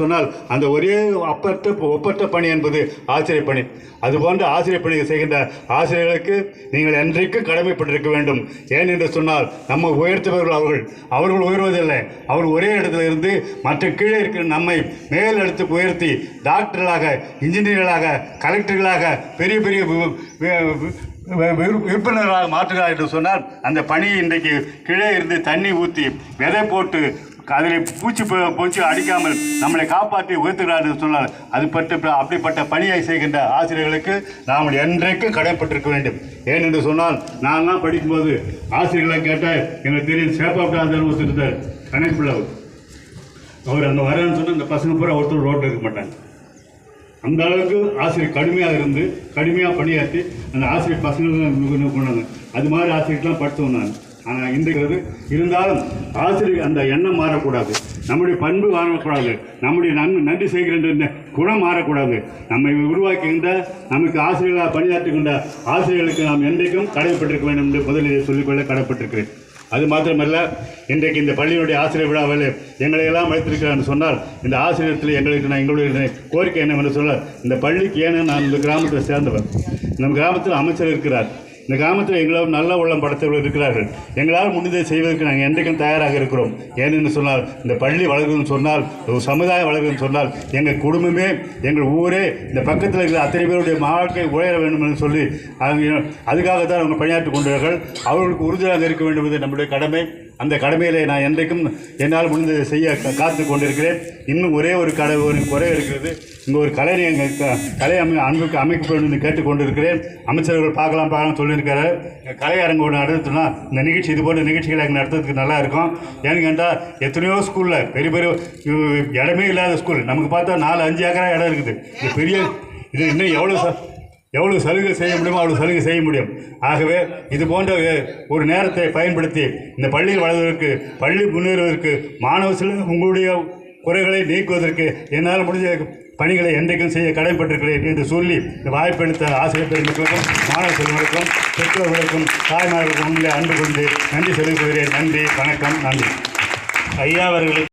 சொன்னால் அந்த ஒரே அப்பற்ற ஒப்பற்ற பணி என்பது ஆசிரியர் பணி. அதுபோன்ற ஆசிரியர் பணியை செய்கின்ற ஆசிரியர்களுக்கு நீங்கள் என்றைக்கும் கடமைப்பட்டிருக்க வேண்டும். ஏன் என்று சொன்னால் நம்ம உயர்த்துபவர்கள் அவர்கள். அவர்கள் உயர்வதில்லை. அவர் ஒரே இடத்துல இருந்து மற்ற கீழே இருக்கிற நம்மை மேல் எடுத்து உயர்த்தி டாக்டர்களாக இன்ஜினியர்களாக கலெக்டர்களாக பெரிய பெரிய விற்பனர்களாக மாற்றுகிறார் என்று சொன்னால் அந்த பணியை இன்றைக்கு கீழே இருந்து தண்ணி ஊற்றி விதை போட்டு அதில் பூச்சி பூ- பூச்சி அடிக்காமல் நம்மளை காப்பாற்றி உயர்த்துகிறார் என்று அது பட்டு அப்படிப்பட்ட பணியை செய்கின்ற ஆசிரியர்களுக்கு நாம் என்றைக்கும் கடைப்பட்டிருக்க வேண்டும். ஏனென்று சொன்னால் நான்லாம் படிக்கும்போது ஆசிரியர்களை கேட்டால் எனக்கு தெரியும் சேப்பாப்டாந்தர் ஒருத்தர் இருந்தார் கணக்கு பிள்ளை அவர். அந்த வரேன்னு சொன்னால் அந்த பசங்க பூரா ஒருத்தர் ரோட்டில் இருக்க மாட்டாங்க. அந்த அளவுக்கு ஆசிரியர் கடுமையாக இருந்து கடுமையாக பணியாற்றி அந்த ஆசிரியர் பசங்களுக்கு கொண்டாங்க அது மாதிரி ஆசிரியர்லாம் படித்தோம் நான். ஆனால் இன்றைக்கிறது இருந்தாலும் ஆசிரியர் அந்த எண்ணம் மாறக்கூடாது. நம்முடைய பண்பு மாறக்கூடாது. நம்முடைய நன்மை நன்றி செய்கின்ற குணம் மாறக்கூடாது. நம்மை உருவாக்குகின்ற நமக்கு ஆசிரியர்களாக பணியாற்றுகின்ற ஆசிரியர்களுக்கு நாம் என்றைக்கும் கடைப்பட்டிருக்க வேண்டும் என்று முதலில் சொல்லிக்கொள்ள கடப்பட்டிருக்கிறேன் அது மாத்திரமல்ல இன்றைக்கு இந்த பள்ளியினுடைய ஆசிரியர் விழாவில் எங்களை எல்லாம் வைத்திருக்கிறான்னு சொன்னால் இந்த ஆசிரியத்தில் எங்களுக்கு நான் எங்களுடைய கோரிக்கை என்னவென்று சொன்னால் இந்த பள்ளிக்கு ஏன்னு நான் இந்த கிராமத்தில் சேர்ந்தவர்? நம்ம கிராமத்தில் அமைச்சர் இருக்கிறார். இந்த கிராமத்தில் எங்களால் நல்ல உள்ளம் படைத்தவர்கள் இருக்கிறார்கள். எங்களால் முடிந்ததை செய்வதற்கு நாங்கள் என்றைக்கும் தயாராக இருக்கிறோம். ஏனென்று சொன்னால் இந்த பள்ளி வளர்க்குதுன்னு சொன்னால் ஒரு சமுதாயம் வளர்கிறதுன்னு சொன்னால் எங்கள் குடும்பமே எங்கள் ஊரே இந்த பக்கத்தில் இருக்கிற அத்தனை பேருடைய வாழ்க்கை உயர வேண்டும் என்று சொல்லி அவங்க அதுக்காக தான் அவங்க பணியாற்றிக் கொண்டார்கள் அவர்களுக்கு உறுதியாக இருக்க வேண்டும் என்பது நம்முடைய கடமை. அந்த கடமையிலே நான் என்றைக்கும் என்னால் முடிந்ததை செய்ய காத்து கொண்டிருக்கிறேன். இன்னும் ஒரே ஒரு கடை ஒரு குறை இருக்கிறது. இங்கே ஒரு கலை எங்கள் க- கலை அமை அன்புக்கு வேண்டும் என்று கேட்டுக்கொண்டிருக்கிறேன் அமைச்சர்கள் பார்க்கலாம் பார்க்கலாம் சொல்லியிருக்காரு கலையரங்கு ஒன்று நடத்துனா இந்த நிகழ்ச்சி இது போன்ற நிகழ்ச்சிகளை அங்கே நடத்துறதுக்கு நல்லா இருக்கும். ஏன்னு கேட்டால் எத்தனையோ ஸ்கூலில் பெரிய பெரிய இடமே இல்லாத ஸ்கூல் நமக்கு பார்த்தா நாலு அஞ்சு ஏக்கரா இடம் இருக்குது. இது பெரிய இது இன்னும் எவ்வளோ சார் எவ்வளவு சலுகை செய்ய முடியுமோ அவ்வளவு சலுகை செய்ய முடியும். ஆகவே இது போன்ற ஒரு நேரத்தை பயன்படுத்தி இந்த பள்ளியில் வளர்வதற்கு பள்ளி முன்னேறுவதற்கு மாணவ சில உங்களுடைய குறைகளை நீக்குவதற்கு என்னால் முடிஞ்ச பணிகளை என்றைக்கும் செய்ய கடமைப்பட்டிருக்கிறேன் என்று சொல்லி இந்த வாய்ப்பளித்த ஆசிரியர் பெருமக்களுக்கும் மாணவ செல்வங்களுக்கும் பெற்றோர்களுக்கும் தாய்மார்களுக்கும் உங்களை அன்பு கொண்டு நன்றி செலுத்துகிறேன் நன்றி வணக்கம் நன்றி. ஐயா அவர்களுக்கு